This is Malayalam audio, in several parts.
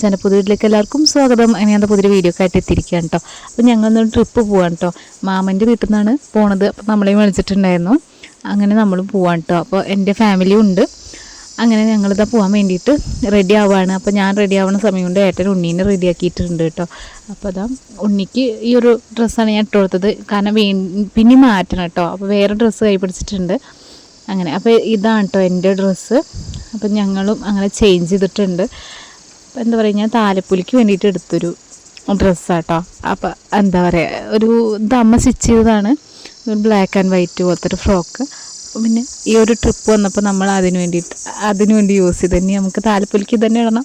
ചാനൽ പുതിയ വീട്ടിലേക്ക് എല്ലാവർക്കും സ്വാഗതം. ഞാൻ പുതിയ വീഡിയോ ഒക്കെ ആയിട്ട് എത്തിയിരിക്കുകയാണ് കേട്ടോ അപ്പോൾ ഞങ്ങൾ ട്രിപ്പ് പോവാണ് കേട്ടോ മാമന്റെ വീട്ടിൽ നിന്നാണ് പോണത്. അപ്പോൾ നമ്മളെയും വിളിച്ചിട്ടുണ്ടായിരുന്നു. അങ്ങനെ നമ്മൾ പോവാണ് കേട്ടോ അപ്പോൾ എന്റെ ഫാമിലിയും ഉണ്ട്. അങ്ങനെ ഞങ്ങളിതാ പോകാൻ വേണ്ടിയിട്ട് റെഡി ആവുകയാണ് അപ്പോൾ ഞാൻ റെഡി ആവുന്ന സമയം കൊണ്ട് ഏട്ടൻ ഉണ്ണീനെ റെഡി ആക്കിയിട്ടുണ്ട് കേട്ടോ അപ്പോൾ അതാ ഉണ്ണിക്ക് ഈ ഒരു ഡ്രസ്സാണ് ഞാൻ ഇട്ട് കൊടുത്തത്. കാരണം വീ പിന്നെ മാറ്റണം കേട്ടോ അപ്പോൾ വേറെ ഡ്രസ്സ് കൈ പിടിച്ചിട്ടുണ്ട്. അങ്ങനെ. അപ്പോൾ ഇതാണ് കേട്ടോ എന്റെ ഡ്രസ്സ് അപ്പം ഞങ്ങളും അങ്ങനെ ചേഞ്ച് ചെയ്തിട്ടുണ്ട്. എന്താ പറയുക ഞാൻ താലപ്പൊലിക്ക് വേണ്ടിയിട്ട് എടുത്തൊരു ഡ്രസ്സാട്ടോ. അപ്പം എന്താ പറയുക ഒരു ദമ്മ സ്റ്റിച്ച് ചെയ്തതാണ്. ഒരു ബ്ലാക്ക് ആൻഡ് വൈറ്റ് പോലത്തെ ഒരു ഫ്രോക്ക് അപ്പം പിന്നെ ഈ ഒരു ട്രിപ്പ് വന്നപ്പോൾ നമ്മൾ അതിന് വേണ്ടിയിട്ട് അതിനു വേണ്ടി യൂസ് ചെയ്ത് തന്നെ നമുക്ക് താലപ്പൊലിക്ക് തന്നെ ഇടണം.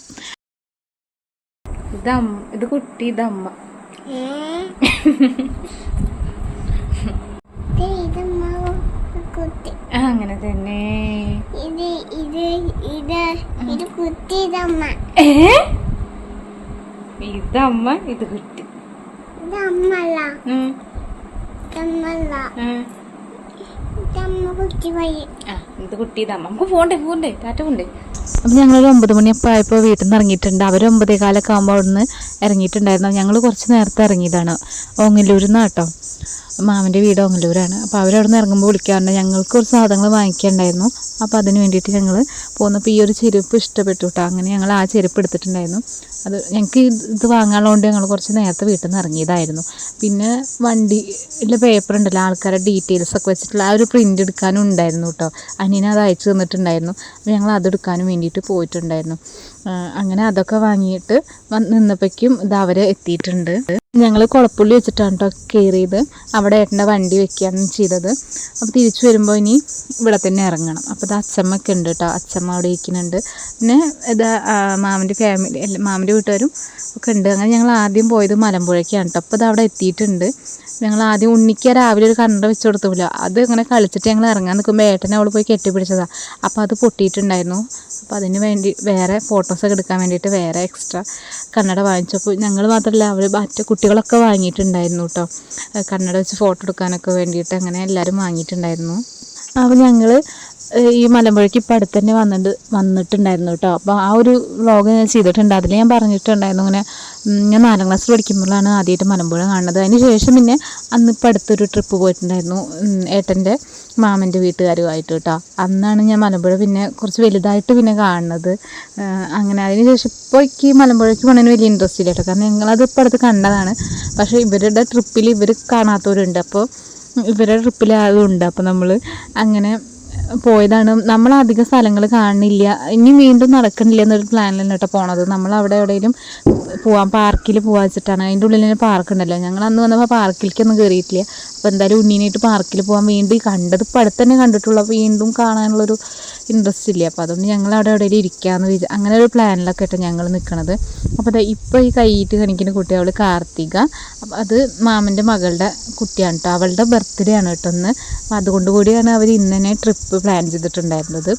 ദമ്മ ഇത് കുട്ടി ദമ്മ അങ്ങനെ തന്നെ. ഇത് ഇത് ഇത് ഇത് കുത്തി ഇതമ്മ. ഇത് കുട്ടി. ഇതമ്മല്ല. ഉം. ഇതമ്മ കുട്ടി പോയി. ആ. ഇത് കുട്ടി ഇതമ്മ നമുക്ക് പോണ്ടേ പോണ്ടേ ടാറ്റ പോണ്ടേ. അപ്പം ഞങ്ങളൊരു ഒമ്പത് മണിയപ്പോൾ ആയപ്പോൾ വീട്ടിൽ നിന്ന് ഇറങ്ങിയിട്ടുണ്ട്. അവർ ഒമ്പതേ കാലൊക്കെ ആകുമ്പോൾ അവിടെ നിന്ന് ഇറങ്ങിയിട്ടുണ്ടായിരുന്നു. ഞങ്ങൾ കുറച്ച് നേരത്തെ ഇറങ്ങിയതാണ്. ഓങ്ങല്ലൂരിൽ നിന്ന് കേട്ടോ. മാമന്റെ വീട് ഓങ്ങല്ലൂരാണ്. അപ്പോൾ അവരവിടെ നിന്ന് ഇറങ്ങുമ്പോൾ വിളിക്കാറുണ്ട്. ഞങ്ങൾക്ക് കുറച്ച് സാധനങ്ങൾ വാങ്ങിക്കാനുണ്ടായിരുന്നു. അപ്പോൾ അതിന് വേണ്ടിയിട്ട് ഞങ്ങൾ പോന്നപ്പോൾ ഈ ഒരു ചെരുപ്പ് ഇഷ്ടപ്പെട്ടു കേട്ടോ അങ്ങനെ ഞങ്ങൾ ആ ചെരുപ്പ് എടുത്തിട്ടുണ്ടായിരുന്നു. അത് ഞങ്ങൾക്ക് ഇത് വാങ്ങാനുള്ളതുകൊണ്ട് ഞങ്ങൾ കുറച്ച് നേരത്തെ വീട്ടിൽ നിന്ന് ഇറങ്ങിയതായിരുന്നു. പിന്നെ വണ്ടിയിലെ പേപ്പർ ഉണ്ടല്ലോ ആൾക്കാരുടെ ഡീറ്റെയിൽസ് ഒക്കെ വെച്ചിട്ടുള്ള ആ ഒരു പ്രിന്റ് എടുക്കാനും ഉണ്ടായിരുന്നു കേട്ടോ അനിയനെ അത് അയച്ചു തന്നിട്ടുണ്ടായിരുന്നു. അപ്പോൾ ഞങ്ങൾ അതെടുക്കാനും വേണ്ടിയിട്ട് പോയിട്ടുണ്ടായിരുന്നു. അങ്ങനെ അതൊക്കെ വാങ്ങിയിട്ട് നിന്നപ്പോഴേക്കും ഇത് അവർ എത്തിയിട്ടുണ്ട്. ഞങ്ങൾ കുളപ്പുള്ളി വെച്ചിട്ടാണ് കേട്ടോ കയറിയത് അവിടെ ഏട്ടന്റെ വണ്ടി വെക്കുകയാണ് ചെയ്തത്. അപ്പോൾ തിരിച്ചു വരുമ്പോൾ ഇനി ഇവിടെ തന്നെ ഇറങ്ങണം. അപ്പോൾ ഇത് അച്ചമ്മൊക്കെ ഉണ്ട് കേട്ടോ അച്ചമ്മ അവിടെ ഇരിക്കുന്നുണ്ട്. പിന്നെ ഇത് മാമന്റെ ഫാമിലി മാമന്റെ വീട്ടുകാരും ഒക്കെ ഉണ്ട്. അങ്ങനെ ഞങ്ങൾ ആദ്യം പോയത് മലമ്പുഴയ്ക്കാണ് കേട്ടോ അപ്പോൾ ഇത് അവിടെ എത്തിയിട്ടുണ്ട്. ഞങ്ങൾ ആദ്യം ഉണ്ണിക്ക് രാവിലെ ഒരു കണ്ണട വെച്ച് കൊടുത്തില്ല അത് ഇങ്ങനെ കളിച്ചിട്ട് ഞങ്ങൾ ഇറങ്ങാൻ നിൽക്കുമ്പോൾ ഏട്ടനെ അവൾ പോയി കെട്ടിപ്പിടിച്ചതാണ് അപ്പോൾ അത് പൊട്ടിയിട്ടുണ്ടായിരുന്നു. അപ്പോൾ അതിന് വേണ്ടി വേറെ ഫോട്ടോസൊക്കെ എടുക്കാൻ വേണ്ടിയിട്ട് വേറെ എക്സ്ട്രാ കണ്ണട വാങ്ങിച്ചപ്പോൾ ഞങ്ങൾ മാത്രമല്ല അവർ മറ്റു കുട്ടികളൊക്കെ വാങ്ങിയിട്ടുണ്ടായിരുന്നു കേട്ടോ കണ്ണട വെച്ച് ഫോട്ടോ എടുക്കാനൊക്കെ വേണ്ടിയിട്ട് അങ്ങനെ എല്ലാവരും വാങ്ങിയിട്ടുണ്ടായിരുന്നു. അപ്പോൾ ഞങ്ങൾ ഈ മലമ്പുഴയ്ക്ക് ഇപ്പം അടുത്ത് തന്നെ വന്നിട്ട് വന്നിട്ടുണ്ടായിരുന്നു കേട്ടോ അപ്പോൾ ആ ഒരു വ്ളോഗ് ഞാൻ ചെയ്തിട്ടുണ്ട്. അതിൽ ഞാൻ പറഞ്ഞിട്ടുണ്ടായിരുന്നു ഇങ്ങനെ ഞാൻ നാലാം ക്ലാസ്സിൽ പഠിക്കുമ്പോഴാണ് ആദ്യമായിട്ട് മലമ്പുഴ കാണുന്നത്. അതിന് ശേഷം പിന്നെ അന്ന് ഇപ്പം അടുത്തൊരു ട്രിപ്പ് പോയിട്ടുണ്ടായിരുന്നു ഏട്ടന്റെ മാമന്റെ വീട്ടുകാരുമായിട്ട് കേട്ടോ അന്നാണ് ഞാൻ മലമ്പുഴ പിന്നെ കുറച്ച് വലുതായിട്ട് പിന്നെ കാണുന്നത്. അങ്ങനെ അതിന് ശേഷം ഇപ്പോൾ എനിക്ക് മലമ്പുഴയ്ക്ക് പോകണതിന് വലിയ ഇൻട്രസ്റ്റ് ഇല്ല കേട്ടോ കാരണം ഞങ്ങളത് ഇപ്പോൾ അടുത്ത് കണ്ടതാണ്. പക്ഷേ ഇവരുടെ ട്രിപ്പിൽ ഇവർ കാണാത്തവരുണ്ട്. അപ്പോൾ ഇവരുടെ ട്രിപ്പിൽ ആളുണ്ട്. അപ്പോൾ നമ്മൾ അങ്ങനെ പോയതാണ്. നമ്മൾ അധികം സ്ഥലങ്ങൾ കാണുന്നില്ല. ഇനി വീണ്ടും നടക്കണില്ല എന്നൊരു പ്ലാനിലാണ് കേട്ടോ പോണത്. നമ്മൾ അവിടെ എവിടെയെങ്കിലും പോവാം പാർക്കിൽ പോവാ വെച്ചിട്ടാണ്. അതിന്റെ ഉള്ളിൽ തന്നെ പാർക്ക് ഉണ്ടല്ലോ. ഞങ്ങൾ അന്ന് വന്നപ്പോൾ പാർക്കിലേക്കൊന്നും കയറിയിട്ടില്ല അപ്പോൾ എന്തായാലും ഉണ്ണീനായിട്ട് പാർക്കിൽ പോകാൻ വേണ്ടി കണ്ടത് ഇപ്പോൾ അടുത്ത് തന്നെ കണ്ടിട്ടുള്ളൂ. വീണ്ടും കാണാനുള്ളൊരു ഇൻട്രസ്റ്റ് ഇല്ല. അപ്പോൾ അതുകൊണ്ട് ഞങ്ങൾ അവിടെ എവിടെ ഇരിക്കാമെന്ന് വിചാരിച്ചു അങ്ങനെ ഒരു പ്ലാനിലൊക്കെ ആയിട്ട് ഞങ്ങൾ നിൽക്കണത് അപ്പോൾ അതാ ഇപ്പോൾ ഈ കൈയിട്ട് കണിക്കുന്ന കുട്ടി അവൾ കാർത്തിക. അപ്പം അത് മാമന്റെ മകളുടെ കുട്ടിയാണ് കേട്ടോ അവളുടെ ബർത്ത്ഡേ ആണ് കേട്ടോ അപ്പോൾ അതുകൊണ്ട് കൂടിയാണ് അവർ ഇന്ന് തന്നെ ട്രിപ്പ് പ്ലാൻ ചെയ്തിട്ടുണ്ടായിരുന്നത്.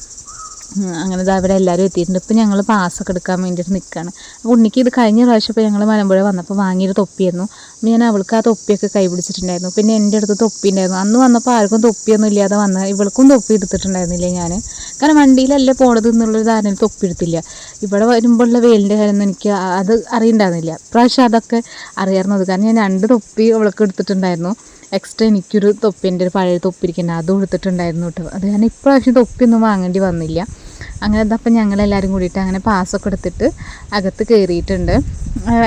അങ്ങനെ ദാ ഇവിടെ എല്ലാവരും എത്തിയിട്ടുണ്ട്. ഇപ്പം ഞങ്ങൾ പാസ്സൊക്കെ എടുക്കാൻ വേണ്ടിയിട്ട് നിൽക്കുകയാണ് അപ്പോൾ ഉണ്ണിക്ക് ഇത് കഴിഞ്ഞ പ്രാവശ്യം ഇപ്പോൾ ഞങ്ങൾ മലമ്പുഴ വന്നപ്പോൾ വാങ്ങിയൊരു തൊപ്പിയായിരുന്നു. അപ്പോൾ ഞാൻ അവൾക്ക് ആ തൊപ്പിയൊക്കെ കൈ പിടിച്ചിട്ടുണ്ടായിരുന്നു പിന്നെ എന്റെ അടുത്ത് തൊപ്പി ഉണ്ടായിരുന്നു. അന്ന് വന്നപ്പോൾ ആർക്കും തൊപ്പിയൊന്നും ഇല്ലാതെ വന്ന ഇവൾക്കും തൊപ്പി എടുത്തിട്ടുണ്ടായിരുന്നില്ല ഞാൻ കാരണം വണ്ടിയിലല്ലേ പോണത് എന്നുള്ളൊരു ധാരണയിൽ തൊപ്പി എടുത്തില്ല. ഇവിടെ വരുമ്പോഴുള്ള വെയിലിന്റെ കാര്യം എനിക്ക് അത് അറിയണ്ടായിരുന്നില്ല. പ്രാവശ്യം അതൊക്കെ അറിയാറുന്നത്. കാരണം ഞാൻ രണ്ട് തൊപ്പി അവൾക്ക് എടുത്തിട്ടുണ്ടായിരുന്നു. എക്സ്ട്രാ എനിക്കൊരു തൊപ്പി എന്റെ ഒരു പഴയ തൊപ്പി ഇരിക്കുന്നത് അതും എടുത്തിട്ടുണ്ടായിരുന്നു കേട്ടോ. അത് ഞാൻ ഇപ്രാവശ്യം തൊപ്പിയൊന്നും വാങ്ങേണ്ടി വന്നില്ല. അങ്ങനെ ഇതപ്പം ഞങ്ങളെല്ലാവരും കൂടിയിട്ട് അങ്ങനെ പാസ്സൊക്കെ എടുത്തിട്ട് അകത്ത് കയറിയിട്ടുണ്ട്.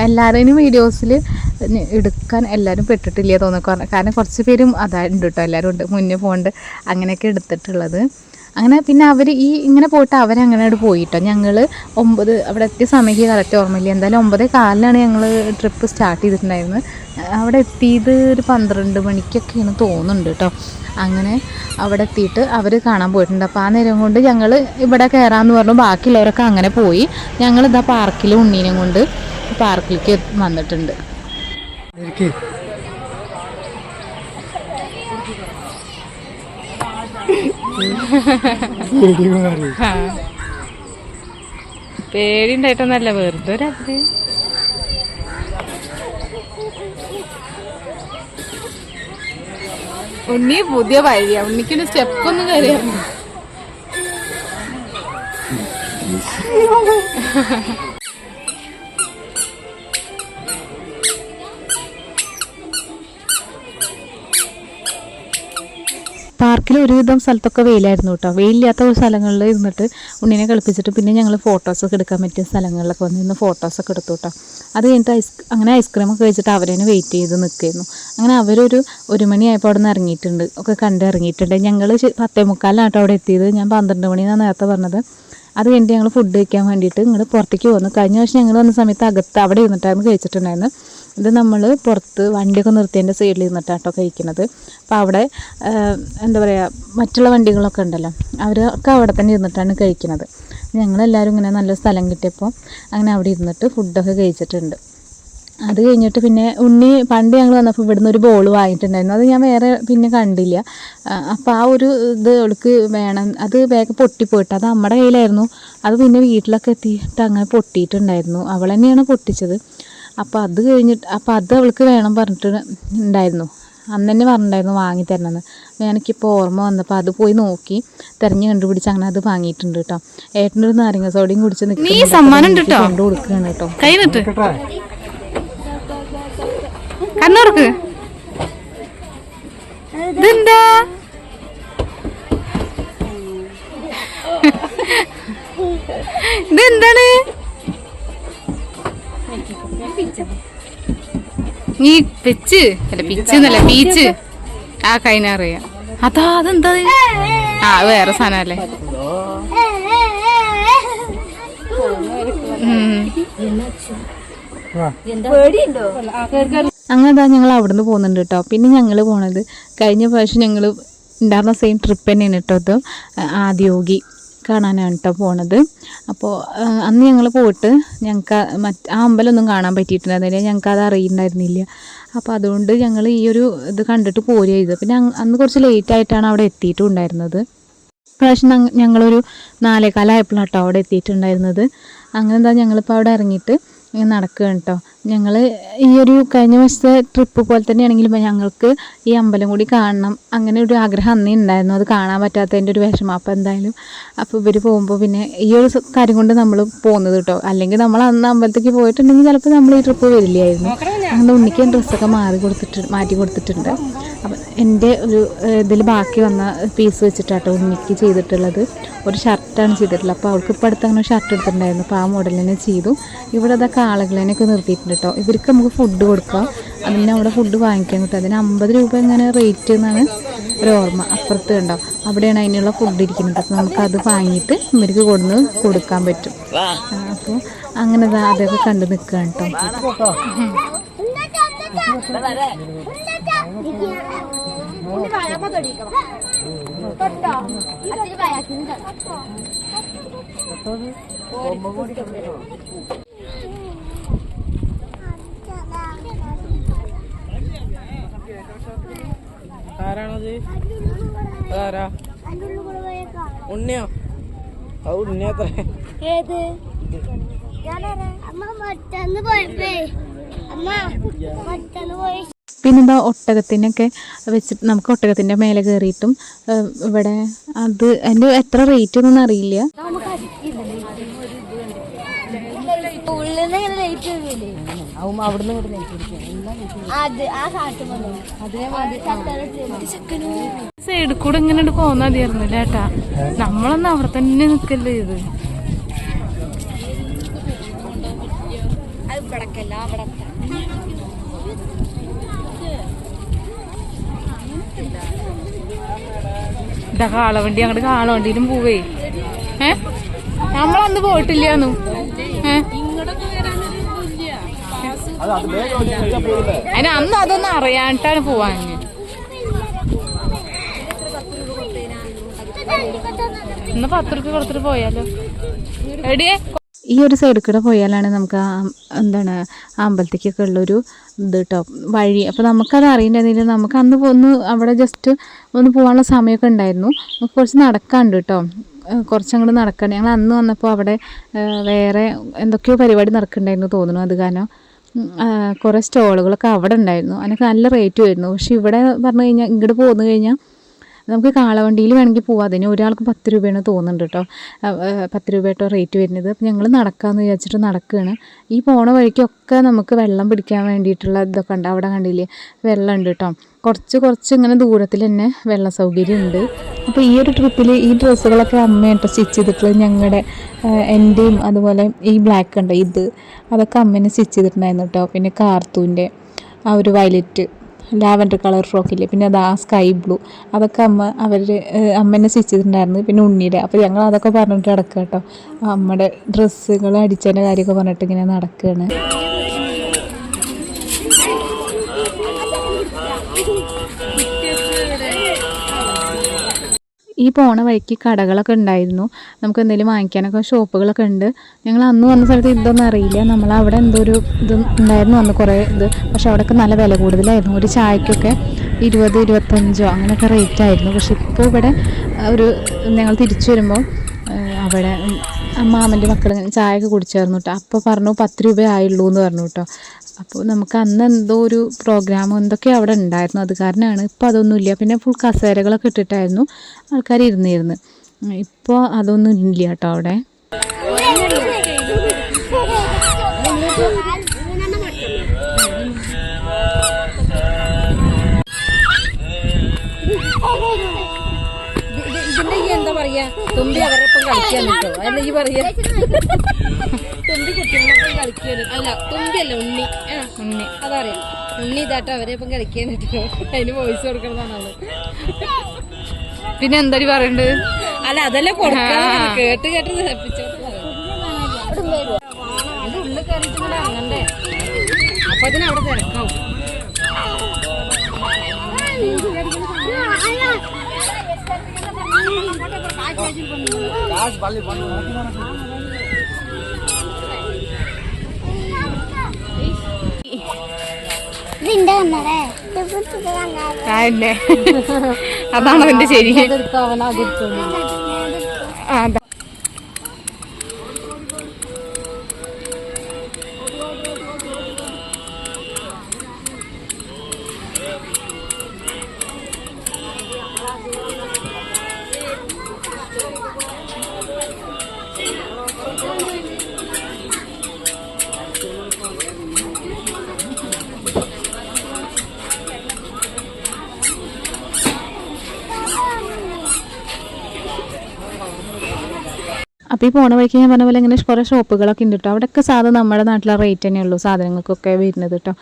എല്ലാവരുടെയും വീഡിയോസിൽ എടുക്കാൻ എല്ലാവരും പെട്ടിട്ടില്ല തോന്നുന്നു. കാരണം കുറച്ച് പേരും അതായിട്ടുണ്ട് കേട്ടോ എല്ലാവരും ഉണ്ട്. മുന്നേ പോണ്ട് അങ്ങനെയൊക്കെ എടുത്തിട്ടുള്ളത്. അങ്ങനെ പിന്നെ അവർ ഈ ഇങ്ങനെ പോയിട്ട് അവരങ്ങനെ അവിടെ പോയിട്ടോ. ഞങ്ങൾ ഒമ്പത് അവിടെ എത്തിയ സമയത്ത് കറക്റ്റ് ഓർമ്മയില്ല. എന്തായാലും ഒമ്പതേ കാലിലാണ് ഞങ്ങൾ ട്രിപ്പ് സ്റ്റാർട്ട് ചെയ്തിട്ടുണ്ടായിരുന്നത്. അവിടെ എത്തിയത് ഒരു പന്ത്രണ്ട് മണിക്കൊക്കെയാണ് തോന്നുന്നുണ്ട് കേട്ടോ അങ്ങനെ അവിടെ എത്തിയിട്ട് അവർ കാണാൻ പോയിട്ടുണ്ട്. അപ്പോൾ ആ നേരം കൊണ്ട് ഞങ്ങൾ ഇവിടെ കയറാമെന്ന് പറഞ്ഞു. ബാക്കിയുള്ളവരൊക്കെ അങ്ങനെ പോയി. ഞങ്ങൾ ഇതാ പാർക്കിൽ ഉണ്ണീനെ കൊണ്ട് പാർക്കിലേക്ക് വന്നിട്ടുണ്ട്. പേടി മാറി പേടിണ്ടായിട്ടൊന്നല്ല വെറുതെ ഒരത് ഉണ്ണി പുതിയ വഴിയാ. ഉണ്ണിക്കിന് സ്റ്റെപ്പൊന്നും കയറിയായിരുന്നു ബാക്കിയുള്ള ഒരുവിധം സ്ഥലത്തൊക്കെ വെയിലായിരുന്നു കേട്ടോ. വെയിലില്ലാത്ത സ്ഥലങ്ങളിൽ ഇരുന്നിട്ട് ഉണ്ണിനെ കളിപ്പിച്ചിട്ട് പിന്നെ ഞങ്ങൾ ഫോട്ടോസൊക്കെ എടുക്കാൻ പറ്റിയ സ്ഥലങ്ങളിലൊക്കെ വന്ന് നിന്ന് ഫോട്ടോസൊക്കെ എടുത്തു കേട്ടോ. അത് കഴിഞ്ഞിട്ട് ഐസ് അങ്ങനെ ഐസ്ക്രീമൊക്കെ കഴിച്ചിട്ട് അവരനെ വെയിറ്റ് ചെയ്ത് നിൽക്കുകയായിരുന്നു അങ്ങനെ അവരൊരു ഒരു മണിയായപ്പോൾ അവിടെ നിന്ന് ഇറങ്ങിയിട്ടുണ്ട് ഒക്കെ കണ്ട് ഇറങ്ങിയിട്ടുണ്ട് ഞങ്ങൾ പത്തേ മുക്കാലിനാട്ടോ അവിടെ എത്തിയത്. ഞാൻ പന്ത്രണ്ട് മണിന്നാണ് നേരത്തെ പറഞ്ഞത്. അത് കഴിഞ്ഞിട്ട് ഞങ്ങൾ ഫുഡ് കഴിക്കാൻ വേണ്ടിയിട്ട് ഇങ്ങോട്ട് പുറത്തേക്ക് പോകുന്നു കഴിഞ്ഞ വർഷം ഞങ്ങൾ വന്ന സമയത്ത് അകത്ത് അവിടെ ഇരുന്നിട്ടായിരുന്നു കഴിച്ചിട്ടുണ്ടായിരുന്നു ഇത് നമ്മൾ പുറത്ത് വണ്ടിയൊക്കെ നിർത്തിയതിന്റെ സൈഡിൽ ഇരുന്നിട്ടാട്ടോ കഴിക്കുന്നത് അപ്പോൾ അവിടെ എന്താ പറയുക മറ്റുള്ള വണ്ടികളൊക്കെ ഉണ്ടല്ലോ അവരൊക്കെ അവിടെ തന്നെ ഇരുന്നിട്ടാണ് കഴിക്കുന്നത് ഞങ്ങളെല്ലാവരും ഇങ്ങനെ നല്ല സ്ഥലം കിട്ടിയപ്പോൾ അങ്ങനെ അവിടെ ഇരുന്നിട്ട് ഫുഡൊക്കെ കഴിച്ചിട്ടുണ്ട്. അത് കഴിഞ്ഞിട്ട് പിന്നെ ഉണ്ണി പണ്ട് ഞങ്ങൾ വന്നപ്പോൾ ഇവിടുന്ന് ഒരു ബോൾ വാങ്ങിയിട്ടുണ്ടായിരുന്നു. അത് ഞാൻ വേറെ പിന്നെ കണ്ടില്ല. അപ്പോൾ ആ ഒരു ഇത് അവൾക്ക് വേണം. അത് വേഗം പൊട്ടിപ്പോയിട്ട് അത് നമ്മുടെ കയ്യിലായിരുന്നു. അത് പിന്നെ വീട്ടിലൊക്കെ എത്തിയിട്ട് അങ്ങനെ പൊട്ടിയിട്ടുണ്ടായിരുന്നു. അവൾ തന്നെയാണ് പൊട്ടിച്ചത്. അപ്പോൾ അത് കഴിഞ്ഞിട്ട് അപ്പോൾ അത് അവൾക്ക് വേണം പറഞ്ഞിട്ട് ഉണ്ടായിരുന്നു. അന്ന് തന്നെ പറഞ്ഞിട്ടുണ്ടായിരുന്നു വാങ്ങി തരണമെന്ന്. അപ്പോൾ എനിക്കിപ്പോൾ ഓർമ്മ വന്നപ്പോൾ അത് പോയി നോക്കി തിരഞ്ഞ് കണ്ടുപിടിച്ച് അങ്ങനെ അത് വാങ്ങിയിട്ടുണ്ട് കേട്ടോ ഏട്ടന്റെ ഒരു നാരങ്ങ സോഡയും കുടിച്ച് കണ്ടു സമ്മാനം ഉണ്ട് എനിക്ക് കേട്ടോ. കൊണ്ടു കൊടുക്കുകയാണ് കേട്ടോ കൈ നിട്ട് കേട്ടാ കണ്ണുറക്ക്. ഇതെന്താ? ഇതെന്താണ്? നീ പിച്ച് അല്ല പിച്ച് എന്നല്ല പീച്ച്. ആ കൈനറിയാം. അതാ അതെന്താ? ആ വേറെ സാധനല്ലേ അങ്ങനെ അതാ ഞങ്ങൾ അവിടുന്ന് പോകുന്നുണ്ട് കേട്ടോ പിന്നെ ഞങ്ങൾ പോണത് കഴിഞ്ഞ പ്രാവശ്യം ഞങ്ങൾ ഉണ്ടായിരുന്ന സെയിം ട്രിപ്പ് തന്നെയാണ് കേട്ടോ അത് ആദ്യോഗി കാണാനാണ് കേട്ടോ പോണത് അപ്പോൾ അന്ന് ഞങ്ങൾ പോയിട്ട് ഞങ്ങൾക്ക് മറ്റ് ആ അമ്പലമൊന്നും കാണാൻ പറ്റിയിട്ടുണ്ടായിരുന്നില്ല. ഞങ്ങൾക്ക് അത് അറിയുന്നുണ്ടായിരുന്നില്ല അപ്പോൾ അതുകൊണ്ട് ഞങ്ങൾ ഈ ഒരു ഇത് കണ്ടിട്ട് പോരുക ചെയ്തത്. പിന്നെ അന്ന് കുറച്ച് ലേറ്റ് ആയിട്ടാണ് അവിടെ എത്തിയിട്ടും ഉണ്ടായിരുന്നത് പ്രാവശ്യം ഞങ്ങ- ഞങ്ങളൊരു നാലേകാലമായപ്പോഴാണ് കേട്ടോ അവിടെ എത്തിയിട്ടുണ്ടായിരുന്നത്. അങ്ങനെന്താ ഞങ്ങളിപ്പോൾ അവിടെ ഇറങ്ങിയിട്ട് നടക്കുകയാണ് കേട്ടോ ഞങ്ങൾ ഈ ഒരു കഴിഞ്ഞ വർഷത്തെ ട്രിപ്പ് പോലെ തന്നെയാണെങ്കിലും ഞങ്ങൾക്ക് ഈ അമ്പലം കൂടി കാണണം അങ്ങനെ ഒരു ആഗ്രഹം അന്നേ ഉണ്ടായിരുന്നു അത് കാണാൻ പറ്റാത്തതിന്റെ ഒരു വിഷമം. അപ്പോൾ എന്തായാലും അപ്പോൾ ഇവർ പോകുമ്പോൾ പിന്നെ ഈ ഒരു കാര്യം കൊണ്ട് നമ്മൾ പോകുന്നത് കേട്ടോ അല്ലെങ്കിൽ നമ്മൾ അന്ന് അമ്പലത്തേക്ക് പോയിട്ടുണ്ടെങ്കിൽ ചിലപ്പോൾ നമ്മൾ ഈ ട്രിപ്പ് വരില്ലായിരുന്നു. അങ്ങനെ ഉണ്ണിക്ക് ഡ്രസ്സൊക്കെ മാറി കൊടുത്തിട്ട് മാറ്റി കൊടുത്തിട്ടുണ്ട്. അപ്പം എന്റെ ഒരു ഇതിൽ ബാക്കി വന്ന പീസ് വെച്ചിട്ടാട്ടോ ഉണ്ണിക്ക് ചെയ്തിട്ടുള്ളത്. ഒരു ഷർട്ടാണ് ചെയ്തിട്ടുള്ളത്. അപ്പോൾ അവൾക്ക് ഇപ്പോൾ അടുത്ത് അങ്ങനെ ഷർട്ട് എടുത്തിട്ടുണ്ടായിരുന്നു. അപ്പോൾ ആ മോഡലിനെ ചെയ്തു. ഇവിടെ അതൊക്കെ ആളുകളെയൊക്കെ നിർത്തിയിട്ടുണ്ട് കേട്ടോ. ഇവർക്ക് നമുക്ക് ഫുഡ് കൊടുക്കാം. അതിന് അവിടെ ഫുഡ് വാങ്ങിക്കാൻ കിട്ടും. അതിന് അമ്പത് രൂപ എങ്ങനെ റേറ്റ് എന്നാണ് ഒരു ഓർമ്മ. അപ്പുറത്ത് കണ്ടോ? അവിടെയാണ് അതിനുള്ള ഫുഡ് ഇരിക്കുന്നത്. അപ്പോൾ അത് വാങ്ങിയിട്ട് ഇവർക്ക് കൊടുന്ന് കൊടുക്കാൻ പറ്റും. അപ്പോൾ അങ്ങനെ ദാ അതൊക്കെ കണ്ടു നിൽക്കുക കേട്ടോ. ആരാണത്? ഉണ്ണിയോ? അത് ഉണ്ണിയത്ര. ഏത്? പിന്നെന്താ ഒട്ടകത്തിനൊക്കെ വെച്ചിട്ട് നമുക്ക് ഒട്ടകത്തിന്റെ മേലെ കയറിയിട്ടും ഇവിടെ അത് അതിന്റെ എത്ര റേറ്റ് ഒന്നും അറിയില്ല. അത് ആ കാട്ടും സൈഡ് കൂടെ ഇങ്ങനെ പോന്നാ തീർന്നില്ല ഏട്ടാ നമ്മളൊന്നും അവിടെ തന്നെ നിക്കല്ലേ ഇത്. ഇതാ കാളവണ്ടി അങ്ങോട്ട് കാളവണ്ടിയിലും പോവേ. ഏ? നമ്മളന്ന് പോയിട്ടില്ലാന്നു. ഏ? അതിന് അന്ന് അതൊന്നും അറിയാണ്ടാണ് പോവാൻ. ഇന്ന് പത്ത് റുപ്യ കൊടുത്തിട്ട് പോയാലോ? എടിയേ ഈ ഒരു സൈഡിൽ കൂടെ പോയാലാണ് നമുക്ക് എന്താണ് അമ്പലത്തേക്കൊക്കെ ഉള്ളൊരു ഇത് കേട്ടോ വഴി. അപ്പോൾ നമുക്കത് അറിയണ്ടായിരുന്നില്ല നമുക്ക് അന്ന് ഒന്ന് അവിടെ ജസ്റ്റ് ഒന്ന് പോകാനുള്ള സമയമൊക്കെ ഉണ്ടായിരുന്നു. നമുക്ക് കുറച്ച് നടക്കാണ്ട് കേട്ടോ കുറച്ചങ്ങോട്ട് നടക്കണം ഞങ്ങൾ അന്ന് വന്നപ്പോൾ അവിടെ വേറെ എന്തൊക്കെയോ പരിപാടി നടക്കുന്നുണ്ടായിരുന്നു തോന്നുന്നു അത് കാരണം. കുറേ സ്റ്റോളുകളൊക്കെ അവിടെ ഉണ്ടായിരുന്നു. അതിനൊക്കെ നല്ല റേറ്റ് വരുന്നു. പക്ഷെ ഇവിടെ പറഞ്ഞു കഴിഞ്ഞാൽ ഇങ്ങോട്ട് പോന്നു കഴിഞ്ഞാൽ നമുക്ക് കാളവണ്ടിയിൽ വേണമെങ്കിൽ പോവാം. അതിന് ഒരാൾക്ക് പത്ത് രൂപയാണ് തോന്നുന്നുണ്ട് കേട്ടോ. പത്ത് രൂപ കേട്ടോ റേറ്റ് വരുന്നത്. അപ്പോൾ ഞങ്ങൾ നടക്കാമെന്ന് വിചാരിച്ചിട്ട് നടക്കുകയാണ് ഈ പോണ വഴിക്കൊക്കെ നമുക്ക് വെള്ളം പിടിക്കാൻ വേണ്ടിയിട്ടുള്ള ഇതൊക്കെ ഉണ്ട്. അവിടെ കണ്ടില്ലേ? വെള്ളം ഉണ്ട് കേട്ടോ. കുറച്ച് കുറച്ച് ഇങ്ങനെ ദൂരത്തിൽ തന്നെ വെള്ള സൗകര്യം ഉണ്ട്. അപ്പോൾ ഈ ഒരു ട്രിപ്പിൽ ഈ ഡ്രസ്സുകളൊക്കെ അമ്മയായിട്ട് സ്റ്റിച്ച് ചെയ്തിട്ടുള്ളത്. ഞങ്ങളുടെ എന്റെയും അതുപോലെ ഈ ബ്ലാക്ക് ഉണ്ട് ഇത്. അതൊക്കെ അമ്മേനെ സ്റ്റിച്ച് ചെയ്തിട്ടുണ്ടായിരുന്നു കേട്ടോ. പിന്നെ കാർത്തൂന്റെ ആ ഒരു വയലറ്റ്. ലാവൻഡർ കളർ ഫ്രോക്കില്ലേ പിന്നെ അത് സ്കൈ ബ്ലൂ അതൊക്കെ അമ്മ അവർ അമ്മേനെ സ്റ്റിച്ച് ചെയ്തിട്ടുണ്ടായിരുന്നു പിന്നെ ഉണ്ണിയുടെ. അപ്പോൾ ഞങ്ങൾ അതൊക്കെ പറഞ്ഞിട്ട് നടക്കുക കേട്ടോ അമ്മയുടെ ഡ്രസ്സുകൾ അടിച്ചതിന്റെ കാര്യമൊക്കെ പറഞ്ഞിട്ട് ഇങ്ങനെ നടക്കുകയാണ് ഈ പോണ വഴിക്ക് കടകളൊക്കെ ഉണ്ടായിരുന്നു. നമുക്ക് എന്തെങ്കിലും വാങ്ങിക്കാനൊക്കെ ഷോപ്പുകളൊക്കെ ഉണ്ട്. ഞങ്ങൾ അന്ന് വന്ന സ്ഥലത്ത് ഇതൊന്നും അറിയില്ല. നമ്മൾ അവിടെ എന്തോ ഒരു ഇത് ഉണ്ടായിരുന്നു അന്ന് കുറേ ഇത്. പക്ഷെ അവിടെയൊക്കെ നല്ല വില കൂടുതലായിരുന്നു. ഒരു ചായക്കൊക്കെ ഇരുപത് ഇരുപത്തഞ്ചോ അങ്ങനെയൊക്കെ റേറ്റ് ആയിരുന്നു. പക്ഷെ ഇപ്പോൾ ഇവിടെ ഒരു ഞങ്ങൾ തിരിച്ചു വരുമ്പോൾ അവിടെ മാമന്റെ മക്കൾ ഇങ്ങനെ ചായയൊക്കെ കുടിച്ചായിരുന്നു കേട്ടോ. അപ്പോൾ പറഞ്ഞു പത്ത് രൂപ ആയുള്ളൂ എന്ന് പറഞ്ഞു കേട്ടോ. അപ്പോൾ നമുക്ക് അന്ന് എന്തോ ഒരു പ്രോഗ്രാം എന്തൊക്കെ അവിടെ ഉണ്ടായിരുന്നു. അത് കാരണമാണ് ഇപ്പോൾ അതൊന്നുമില്ല പിന്നെ ഫുൾ കസേരകളൊക്കെ ഇട്ടിട്ടായിരുന്നു ആൾക്കാർ ഇരുന്നിരുന്ന് ഇപ്പോൾ അതൊന്നും ഇല്ല കേട്ടോ അവിടെ. പറയാ? തുമ്പി അവരൊപ്പം കളിക്കാൻ കേട്ടോ. അല്ല ഈ പറയാ. തുമ്പി കുട്ടികളൊപ്പം കളിക്കാണ്. അല്ല തുമ്പി അല്ല ഉണ്ണി ഉണ്ണി. അതറിയാം. ഉണ്ണി ഇതാട്ടോ അവരെപ്പം കളിക്കാൻ കേട്ടോ. അതിന് വോയിസ് കൊടുക്കണതാണ് പിന്നെ എന്താടി പറയണ്ടത് അല്ല അതല്ല കേട്ട് കേട്ട് തപ്പിച്ചോട്ട് അത് ഉള്ളിൽ കയറിയിട്ട് കൂടെ ഇറങ്ങണ്ടേ? അപ്പൊ അതിനവിടെ തിരക്കാവും ഇതിന്റെ കണ്ണടേ കണ്ണാട ആ എന്നെ അതാണ് അതിന്റെ ശരി അതാ. പോണ വഴിക്ക് ഞാൻ പറഞ്ഞ പോലെ ഇങ്ങനെ കുറേ ഷോപ്പുകളൊക്കെ ഉണ്ട് കേട്ടോ അവിടെയൊക്കെ സാധനം നമ്മുടെ നാട്ടിലെ റേറ്റ് തന്നെ ഉള്ളൂ സാധനങ്ങൾക്കൊക്കെ വരുന്നത് കേട്ടോ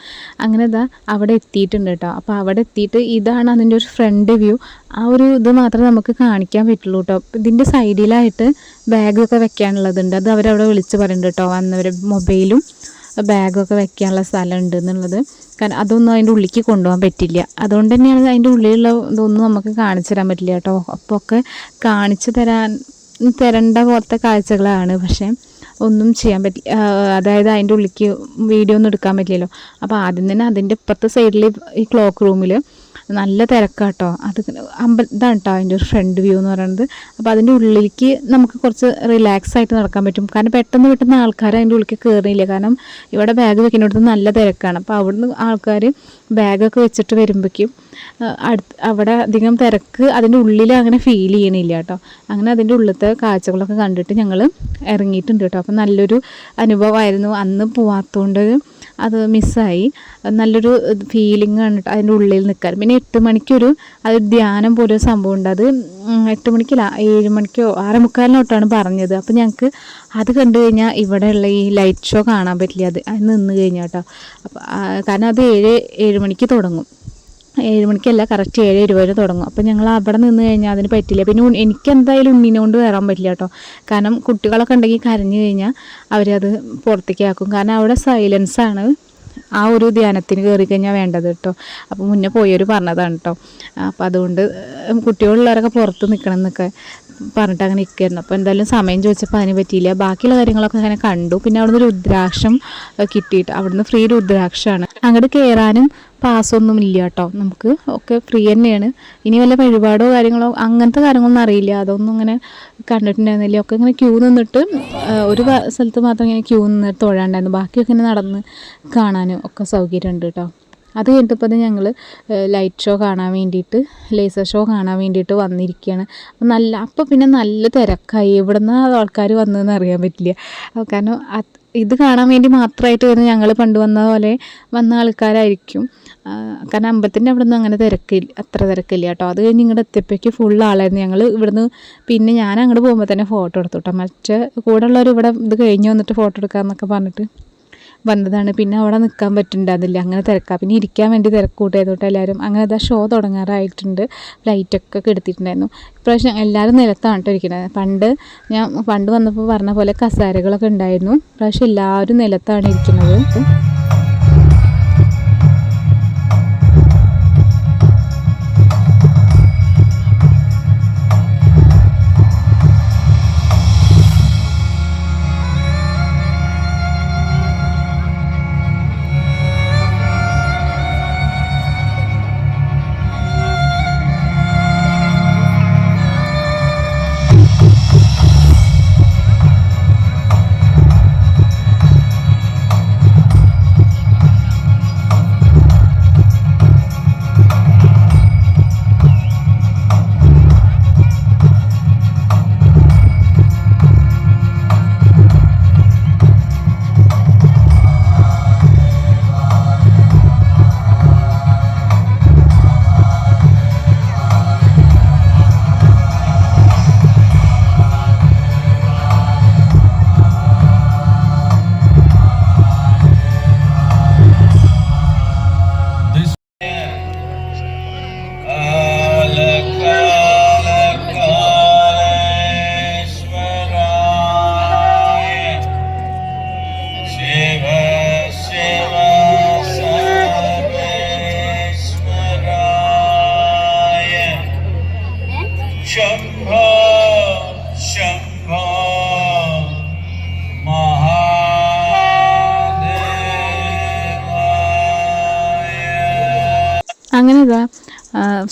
അങ്ങനെ ഇതാ അവിടെ എത്തിയിട്ടുണ്ട് കേട്ടോ അപ്പോൾ അവിടെ എത്തിയിട്ട് ഇതാണ് അതിന്റെ ഒരു ഫ്രണ്ട് വ്യൂ ആ ഒരു ഇത് മാത്രമേ നമുക്ക് കാണിക്കാൻ പറ്റുള്ളൂ കേട്ടോ ഇതിന്റെ സൈഡിലായിട്ട് ബാഗൊക്കെ വെക്കാനുള്ളതുണ്ട് അത് അവരവിടെ വിളിച്ച് പറയുന്നുണ്ട് കേട്ടോ വന്നവർ മൊബൈലും ബാഗൊക്കെ വെക്കാനുള്ള സ്ഥലം ഉണ്ട് എന്നുള്ളത്. കാരണം അതൊന്നും അതിന്റെ ഉള്ളിലേക്ക് കൊണ്ടുപോകാൻ പറ്റില്ല. അതുകൊണ്ട് തന്നെയാണ് അതിന്റെ ഉള്ളിലുള്ള ഇതൊന്നും നമുക്ക് കാണിച്ചു തരാൻ പറ്റില്ല കേട്ടോ അപ്പോൾ ഒക്കെ കാണിച്ചു തരാൻ തരേണ്ട പോലത്തെ കാഴ്ചകളാണ്. പക്ഷേ ഒന്നും ചെയ്യാൻ പറ്റി അതായത് അതിന്റെ ഉള്ളിലേക്ക് വീഡിയോ ഒന്നും എടുക്കാൻ പറ്റില്ലല്ലോ. അപ്പോൾ ആദ്യം തന്നെ അതിന്റെ ഇപ്പുറത്തെ സൈഡിൽ ഈ ക്ലോക്ക് റൂമിൽ നല്ല തിരക്കാട്ടോ. അത് അമ്പ ഇതാണ് കേട്ടോ അതിന്റെ ഒരു ഫ്രണ്ട് വ്യൂ എന്ന് പറയുന്നത് അപ്പോൾ അതിന്റെ ഉള്ളിലേക്ക് നമുക്ക് കുറച്ച് റിലാക്സ് ആയിട്ട് നടക്കാൻ പറ്റും. കാരണം പെട്ടെന്ന് പെട്ടെന്ന് ആൾക്കാർ അതിന്റെ ഉള്ളിലേക്ക് കയറിയില്ല കാരണം ഇവിടെ ബാഗ് വെക്കുന്നിടത്ത് നല്ല തിരക്കാണ്. അപ്പോൾ അവിടുന്ന് ആൾക്കാർ ബാഗൊക്കെ വെച്ചിട്ട് വരുമ്പോഴേക്കും അടുത്ത് അവിടെ അധികം തിരക്ക് അതിന്റെ ഉള്ളിൽ അങ്ങനെ ഫീൽ ചെയ്യണില്ല കേട്ടോ. അങ്ങനെ അതിന്റെ ഉള്ളിലത്തെ കാഴ്ചകളൊക്കെ കണ്ടിട്ട് ഞങ്ങൾ ഇറങ്ങിയിട്ടുണ്ട് കേട്ടോ. അപ്പോൾ നല്ലൊരു അനുഭവമായിരുന്നു. അന്ന് പോവാത്തതുകൊണ്ട് അത് മിസ്സായി. നല്ലൊരു ഫീലിംഗ് ആണ് അതിന്റെ ഉള്ളിൽ നിൽക്കാൻ. പിന്നെ എട്ട് മണിക്കൊരു അത് ധ്യാനം പോലെ സംഭവം ഉണ്ട്. അത് എട്ട് മണിക്കല്ല ഏഴ് മണിക്കോ ആറ് മുക്കാലിനോട്ടാണ് പറഞ്ഞത്. അപ്പോൾ ഞങ്ങൾക്ക് അത് കണ്ടു കഴിഞ്ഞാൽ ഇവിടെയുള്ള ഈ ലൈറ്റ് ഷോ കാണാൻ പറ്റില്ല. അത് അത് നിന്ന് കഴിഞ്ഞാൽ കേട്ടോ അപ്പോൾ കാരണം അത് ഏഴ് ഏഴ് മണിക്ക് തുടങ്ങും. ഏഴ് മണിക്കല്ല കറക്റ്റ് ഏഴ് ഇരുപതിന് തുടങ്ങും. അപ്പോൾ ഞങ്ങൾ അവിടെ നിന്ന് കഴിഞ്ഞാൽ അതിന് പറ്റില്ല. പിന്നെ എനിക്ക് എന്തായാലും ഉണ്ണീനെ കൊണ്ട് കയറാൻ പറ്റില്ല കേട്ടോ. കാരണം കുട്ടികളൊക്കെ ഉണ്ടെങ്കിൽ കരഞ്ഞു കഴിഞ്ഞാൽ അവരത് പുറത്തേക്ക് ആക്കും. കാരണം അവിടെ സൈലൻസാണ് ആ ഒരു ധ്യാനത്തിന് കയറി കഴിഞ്ഞാൽ വേണ്ടത് കേട്ടോ. അപ്പോൾ മുന്നേ പോയവർ പറഞ്ഞതാണ് കേട്ടോ. അപ്പോൾ അതുകൊണ്ട് കുട്ടികളുള്ളവരൊക്കെ പുറത്ത് നിൽക്കണം എന്നൊക്കെ പറഞ്ഞിട്ട് അങ്ങനെ നിൽക്കായിരുന്നു അപ്പോൾ എന്തായാലും സമയം ചോദിച്ചപ്പോൾ അതിന് പറ്റിയില്ല. ബാക്കിയുള്ള കാര്യങ്ങളൊക്കെ അങ്ങനെ കണ്ടു. പിന്നെ അവിടുന്ന് രുദ്രാക്ഷം കിട്ടിയിട്ട് അവിടുന്ന് ഫ്രീ രുദ്രാക്ഷമാണ് അങ്ങോട്ട് കയറാനും പാസ്സൊന്നും ഇല്ല കേട്ടോ നമുക്ക് ഒക്കെ ഫ്രീ തന്നെയാണ്. ഇനി വല്ല വഴിപാടോ കാര്യങ്ങളോ അങ്ങനത്തെ കാര്യങ്ങളൊന്നും അറിയില്ല. അതൊന്നും അങ്ങനെ കണ്ടിട്ടുണ്ടായിരുന്നില്ല. ഒക്കെ ഇങ്ങനെ ക്യൂ നിന്നിട്ട് ഒരു സ്ഥലത്ത് മാത്രം ഇങ്ങനെ ക്യൂ നിന്ന് തൊഴാണ്ടായിരുന്നു. ബാക്കിയൊക്കെ ഇങ്ങനെ നടന്ന് കാണാനും ഒക്കെ സൗകര്യമുണ്ട് കേട്ടോ അത് കഴിഞ്ഞിട്ടിപ്പോൾ ഞങ്ങൾ ലൈറ്റ് ഷോ കാണാൻ വേണ്ടിയിട്ട് ലേസർ ഷോ കാണാൻ വേണ്ടിയിട്ട് വന്നിരിക്കുകയാണ് അപ്പം നല്ല അപ്പോൾ പിന്നെ നല്ല തിരക്കായി. എവിടെ നിന്നാണ് ആൾക്കാർ വന്നതെന്ന് അറിയാൻ പറ്റില്ല. കാരണം ഇത് കാണാൻ വേണ്ടി മാത്രമായിട്ട് വരുന്ന ഞങ്ങൾ പണ്ട് വന്ന പോലെ വന്ന ആൾക്കാരായിരിക്കും. കാരണം അമ്പലത്തിന്റെ അവിടെ നിന്ന് അങ്ങനെ തിരക്കില്ല അത്ര തിരക്കില്ല കേട്ടോ. അത് കഴിഞ്ഞ് ഇങ്ങോട്ട് എത്തിയപ്പോഴേക്ക് ഫുൾ ആളായിരുന്നു ഞങ്ങൾ ഇവിടുന്ന് പിന്നെ ഞാൻ അങ്ങോട്ട് പോകുമ്പോൾ തന്നെ ഫോട്ടോ എടുത്തു കേട്ടോ മറ്റേ കൂടെ ഉള്ളവർ ഇവിടെ ഇത് കഴിഞ്ഞ് വന്നിട്ട് ഫോട്ടോ എടുക്കാമെന്നൊക്കെ പറഞ്ഞിട്ട്. വന്നതാണ്. പിന്നെ അവിടെ നിൽക്കാൻ പറ്റുന്നുണ്ടായിരുന്നില്ല അങ്ങനെ തിരക്കാം. പിന്നെ ഇരിക്കാൻ വേണ്ടി തിരക്ക് കൂട്ടിയതോട്ട് എല്ലാവരും അങ്ങനെ ഇതാ ഷോ തുടങ്ങാറായിട്ടുണ്ട്. ലൈറ്റൊക്കെ കെടുത്തിട്ടുണ്ടായിരുന്നു ഇപ്രാവശ്യം എല്ലാവരും നിലത്താണ് കേട്ടോ ഇരിക്കുന്നത് പണ്ട് ഞാൻ പണ്ട് വന്നപ്പോൾ പറഞ്ഞ പോലെ കസാരകളൊക്കെ ഉണ്ടായിരുന്നു. ഇപ്രാവശ്യം എല്ലാവരും നിലത്താണ് ഇരിക്കുന്നത്.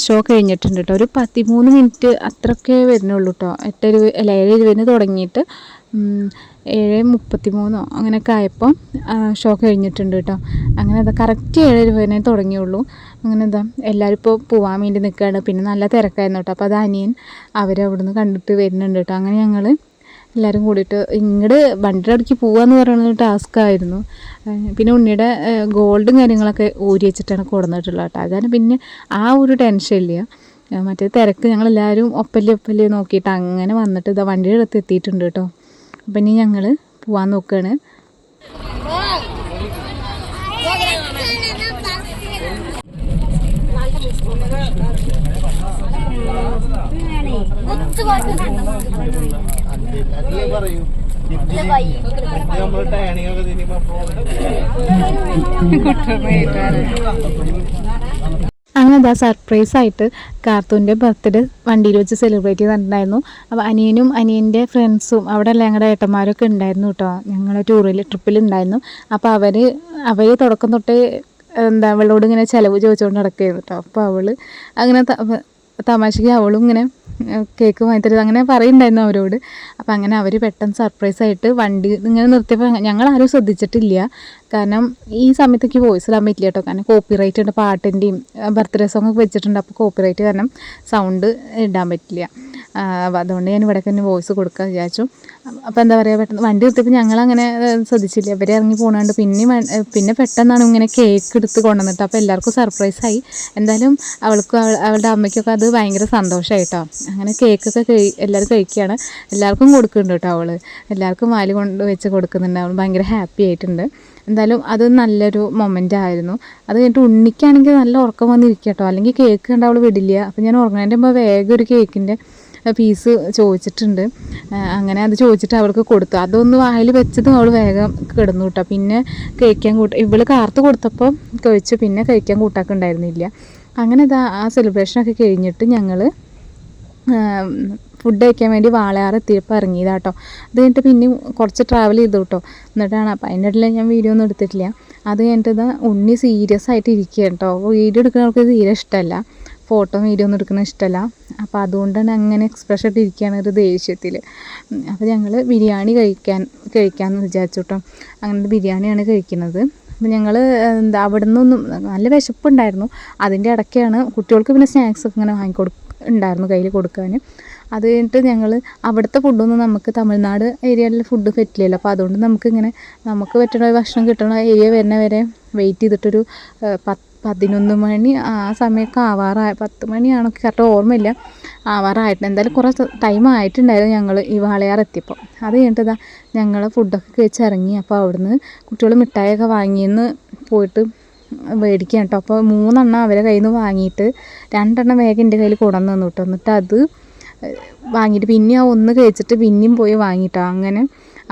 ഷോ കഴിഞ്ഞിട്ടുണ്ട് കേട്ടോ ഒരു പതിമൂന്ന് മിനിറ്റ് അത്രയൊക്കെ വരുന്നുള്ളൂ കേട്ടോ എട്ട് ഇരുപത് അല്ല ഏഴ് ഇരുപതിന് തുടങ്ങിയിട്ട് ഏഴ് മുപ്പത്തി മൂന്നോ അങ്ങനെയൊക്കെ ആയപ്പോൾ ഷോ കഴിഞ്ഞിട്ടുണ്ട് കേട്ടോ അങ്ങനെ എന്താ കറക്റ്റ് ഏഴ് ഇരുപതിനെ തുടങ്ങിയുള്ളൂ. അങ്ങനെ എന്താ എല്ലാവരും ഇപ്പോൾ പോകാൻ വേണ്ടി നിൽക്കുകയാണ് പിന്നെ നല്ല തിരക്കായിരുന്നു കേട്ടോ അപ്പോൾ അത് അനിയൻ അവരവിടുന്ന് കണ്ടിട്ട് വരുന്നുണ്ട് കേട്ടോ അങ്ങനെ ഞങ്ങൾ എല്ലാവരും കൂടിയിട്ട് ഇങ്ങോട്ട് വണ്ടിയുടെ അടുക്കി പോകാന്ന് പറയുന്നത് ടാസ്ക് ആയിരുന്നു. പിന്നെ ഉണ്ണിയുടെ ഗോൾഡും കാര്യങ്ങളൊക്കെ ഊരി വെച്ചിട്ടാണ് കൊടുന്നിട്ടുള്ളത് കേട്ടോ. അതാണ് പിന്നെ ആ ഒരു ടെൻഷൻ ഇല്ല. മറ്റേ തിരക്ക് ഞങ്ങളെല്ലാവരും ഒപ്പല്ലേ ഒപ്പല്ലേ നോക്കിയിട്ട് അങ്ങനെ വന്നിട്ട് ഇതാ വണ്ടിയുടെ അടുത്ത് എത്തിയിട്ടുണ്ട് കേട്ടോ. അപ്പം ഇനി ഞങ്ങൾ പോവാൻ നോക്കുകയാണ് അങ്ങനെ എന്താ സർപ്രൈസ് ആയിട്ട് കാർത്തൂന്റെ ബർത്ത്ഡേ വണ്ടിയിൽ വെച്ച് സെലിബ്രേറ്റ് ചെയ്തിട്ടുണ്ടായിരുന്നു. അപ്പോൾ അനിയനും അനിയന്റെ ഫ്രണ്ട്സും അവിടെ ഞങ്ങളുടെ ഏട്ടന്മാരൊക്കെ ഉണ്ടായിരുന്നു കേട്ടോ. ഞങ്ങൾ ടൂറിൽ ട്രിപ്പിൽ ഉണ്ടായിരുന്നു. അപ്പോൾ അവർ അവർ തുടക്കം തൊട്ടേ എന്താ അവളോട് ഇങ്ങനെ ചിലവ് ചോദിച്ചുകൊണ്ട് നടക്കുകയായിരുന്നു കേട്ടോ. അപ്പോൾ അവൾ അങ്ങനെ തമാശയ്ക്ക് അവളും ഇങ്ങനെ കേക്ക് വാങ്ങിത്തരുത് അങ്ങനെ പറയുന്നുണ്ടായിരുന്നു അവരോട്. അപ്പോൾ അങ്ങനെ അവർ പെട്ടെന്ന് സർപ്രൈസ് ആയിട്ട് വണ്ടി ഇങ്ങനെ നിർത്തിയപ്പോൾ ഞങ്ങൾ ആരും ശ്രദ്ധിച്ചിട്ടില്ല. കാരണം ഈ സമയത്തേക്ക് വോയിസ് ഇടാൻ പറ്റില്ല കേട്ടോ. കാരണം കോപ്പി റൈറ്റ് ഉണ്ട് പാട്ടിന്റെയും ബർത്ത്ഡേ സോങ് ഒക്കെ വെച്ചിട്ടുണ്ട്. അപ്പോൾ കോപ്പി റൈറ്റ് കാരണം സൗണ്ട് ഇടാൻ പറ്റില്ല. അതുകൊണ്ട് ഞാൻ ഇവിടെ തന്നെ വോയിസ് കൊടുക്കാൻ വിചാരിച്ചു. അപ്പോൾ എന്താ പറയുക പെട്ടെന്ന് വണ്ടി നിർത്തിയപ്പോൾ ഞങ്ങളങ്ങനെ ശ്രദ്ധിച്ചില്ല. ഇവർ ഇറങ്ങി പോകണുണ്ട് പിന്നെ പിന്നെ പെട്ടെന്നാണ് ഇങ്ങനെ കേക്ക് എടുത്ത് കൊണ്ടുവന്നിട്ട് അപ്പോൾ എല്ലാവർക്കും സർപ്രൈസായി എന്തായാലും അവൾക്കും അവൾ അവളുടെ അമ്മയ്ക്കൊക്കെ അത് ഭയങ്കര സന്തോഷമായിട്ടോ അങ്ങനെ കേക്കൊക്കെ കഴി എല്ലാവരും കഴിക്കുകയാണ്. എല്ലാവർക്കും കൊടുക്കുന്നുണ്ട് കേട്ടോ അവൾ എല്ലാവർക്കും വാൽ കൊണ്ട് വെച്ച് കൊടുക്കുന്നുണ്ട്. അവൾ ഭയങ്കര ഹാപ്പി ആയിട്ടുണ്ട്. എന്തായാലും അത് നല്ലൊരു മൊമെന്റ് ആയിരുന്നു. അത് കഴിഞ്ഞിട്ട് ഉണ്ണിക്കാണെങ്കിൽ നല്ല ഉറക്കം വന്നിരിക്കട്ടോ കേട്ടോ അല്ലെങ്കിൽ കേക്ക് കണ്ട അവൾ വിടില്ല. അപ്പോൾ ഞാൻ ഉറങ്ങുന്നതിന്റെ മുമ്പ് വേഗം ഒരു കേക്കിന്റെ പീസ് ചോദിച്ചിട്ടുണ്ട്. അങ്ങനെ അത് ചോദിച്ചിട്ട് അവൾക്ക് കൊടുത്തു. അതൊന്ന് വായിൽ വെച്ചതും അവൾ വേഗം കിടന്നു കേട്ടോ. പിന്നെ കഴിക്കാൻ കൂട്ട ഇവൾ കാർത്ത് കൊടുത്തപ്പോൾ കഴിച്ചു. പിന്നെ കഴിക്കാൻ കൂട്ടാക്കുണ്ടായിരുന്നില്ല അങ്ങനെ ആ സെലിബ്രേഷനൊക്കെ കഴിഞ്ഞിട്ട് ഞങ്ങൾ ഫുഡ് കഴിക്കാൻ വേണ്ടി വാളയാർ എത്തിയപ്പോൾ ഇറങ്ങിയതാട്ടോ അത് കഴിഞ്ഞിട്ട് പിന്നെയും കുറച്ച് ട്രാവൽ ചെയ്തു കേട്ടോ. എന്നിട്ടാണ് അപ്പം അതിന്റെ ഇടയിൽ ഞാൻ വീഡിയോ ഒന്നും എടുത്തിട്ടില്ല. അത് കഴിഞ്ഞിട്ട് ഉണ്ണി സീരിയസ് ആയിട്ട് ഇരിക്കുക കേട്ടോ. വീഡിയോ എടുക്കുന്നവർക്ക് തീരെ ഇഷ്ടമല്ല. ഫോട്ടോ വീഡിയോ ഒന്നും എടുക്കുന്നത് ഇഷ്ടമല്ല അപ്പോൾ അതുകൊണ്ടാണ് അങ്ങനെ എക്സ്പ്രഷൻ ഇട്ടിരിക്കുകയാണ് ഒരു ദേഷ്യത്തിൽ അപ്പോൾ ഞങ്ങൾ ബിരിയാണി കഴിക്കാൻ കഴിക്കാമെന്ന് വിചാരിച്ചു കേട്ടോ അങ്ങനെ ബിരിയാണിയാണ് കഴിക്കുന്നത്. അപ്പം ഞങ്ങൾ എന്താ അവിടെ നിന്നൊന്നും നല്ല വിശപ്പുണ്ടായിരുന്നു. അതിന്റെ ഇടയ്ക്കാണ് കുട്ടികൾക്ക് പിന്നെ സ്നാക്സ് ഒക്കെ ഇങ്ങനെ വാങ്ങിക്കൊടു ഉണ്ടായിരുന്നു കയ്യിൽ കൊടുക്കാൻ അത് കഴിഞ്ഞിട്ട് ഞങ്ങൾ അവിടുത്തെ ഫുഡൊന്നും നമുക്ക് തമിഴ്നാട് ഏരിയയിലെ ഫുഡ് പറ്റില്ലല്ലോ. അപ്പോൾ അതുകൊണ്ട് നമുക്കിങ്ങനെ നമുക്ക് പറ്റണ ഭക്ഷണം കിട്ടണ ഏരിയ വരുന്ന വരെ വെയിറ്റ് ചെയ്തിട്ടൊരു പത്ത് പതിനൊന്ന് മണി ആ സമയമൊക്കെ ആവാറായി. പത്ത് മണിയാണോ കറക്റ്റ് ഓർമ്മയില്ല. ആവാറായിട്ട് എന്തായാലും കുറേ ടൈം ആയിട്ടുണ്ടായിരുന്നു ഞങ്ങൾ ഈ വാളയാർ എത്തിയപ്പോൾ. അത് കഴിഞ്ഞിട്ട് ഇതാ ഞങ്ങൾ ഫുഡൊക്കെ കഴിച്ച് ഇറങ്ങി അപ്പോൾ അവിടുന്ന് കുട്ടികൾ മിഠായിയൊക്കെ വാങ്ങിയെന്ന് പോയിട്ട് മേടിക്കാൻ കേട്ടോ. അപ്പോൾ മൂന്നെണ്ണം അവരെ കയ്യിൽ നിന്ന് വാങ്ങിയിട്ട് രണ്ടെണ്ണം വേഗം എന്റെ കയ്യിൽ കൊണ്ടുവന്ന് തന്നു കേട്ടോ. എന്നിട്ട് അത് വാങ്ങിയിട്ട് പിന്നെ ആ ഒന്ന് കഴിച്ചിട്ട് പിന്നെയും പോയി വാങ്ങിയിട്ടോ അങ്ങനെ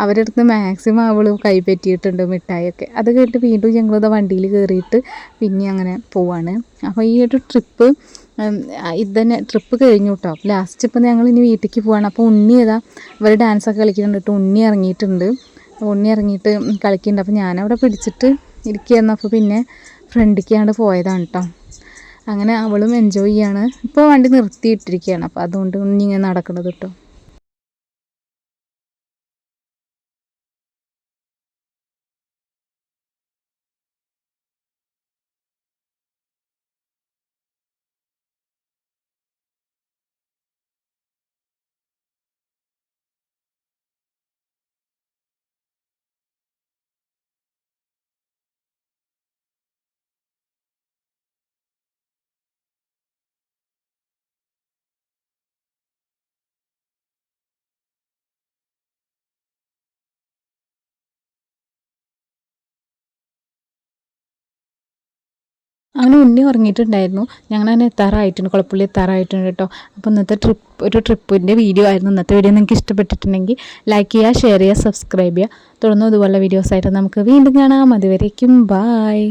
അവരുടെ അടുത്ത് മാക്സിമം അവൾ കൈപ്പറ്റിയിട്ടുണ്ട് മിഠായിയൊക്കെ. അത് കഴിഞ്ഞിട്ട് വീണ്ടും ഞങ്ങളിത് വണ്ടിയിൽ കയറിയിട്ട് പിന്നെ അങ്ങനെ പോവാണ്. അപ്പോൾ ഈ ഒരു ട്രിപ്പ് ഇതന്നെ തന്നെ ട്രിപ്പ് കഴിഞ്ഞു കേട്ടോ ലാസ്റ്റ് ഇപ്പം ഞങ്ങൾ ഇനി വീട്ടിലേക്ക് പോവാണ്. അപ്പോൾ ഉണ്ണി ഏതാ ഇവർ ഡാൻസൊക്കെ കളിക്കുന്നുണ്ട് കേട്ടോ ഉണ്ണി ഇറങ്ങിയിട്ടുണ്ട്. ഉണ്ണി ഇറങ്ങിയിട്ട് കളിക്കുന്നുണ്ട്. അപ്പോൾ ഞാനവിടെ പിടിച്ചിട്ട് ഇരിക്കുകയായിരുന്നു അപ്പോൾ പിന്നെ ഫ്രണ്ടിക്കാണ്ട് പോയതാണ് കേട്ടോ അങ്ങനെ അവളും എൻജോയ് ചെയ്യാണ്. ഇപ്പോൾ വണ്ടി നിർത്തിയിട്ടിരിക്കുകയാണ്. അപ്പോൾ അതുകൊണ്ട് ഉണ്ണി ഇങ്ങനെ നടക്കുന്നത് കേട്ടോ അങ്ങനെ ഉണ്ണി ഉറങ്ങിയിട്ടുണ്ടായിരുന്നു. ഞങ്ങൾ അങ്ങനെ എത്താറായിട്ടുണ്ട്. കുളപ്പുള്ളി എത്താറായിട്ടുണ്ട് കേട്ടോ. അപ്പോൾ ഇന്നത്തെ ട്രിപ്പ് ഒരു ട്രിപ്പിന്റെ വീഡിയോ ആയിരുന്നു. ഇന്നത്തെ വീഡിയോ നിങ്ങൾക്ക് ഇഷ്ടപ്പെട്ടിട്ടുണ്ടെങ്കിൽ ലൈക്ക് ചെയ്യുക ഷെയർ ചെയ്യുക സബ്സ്ക്രൈബ് ചെയ്യുക. തുടർന്ന് ഇതുപോലുള്ള വീഡിയോസായിട്ട് നമുക്ക് വീണ്ടും കാണാം. അതുവരേക്കും ബായ്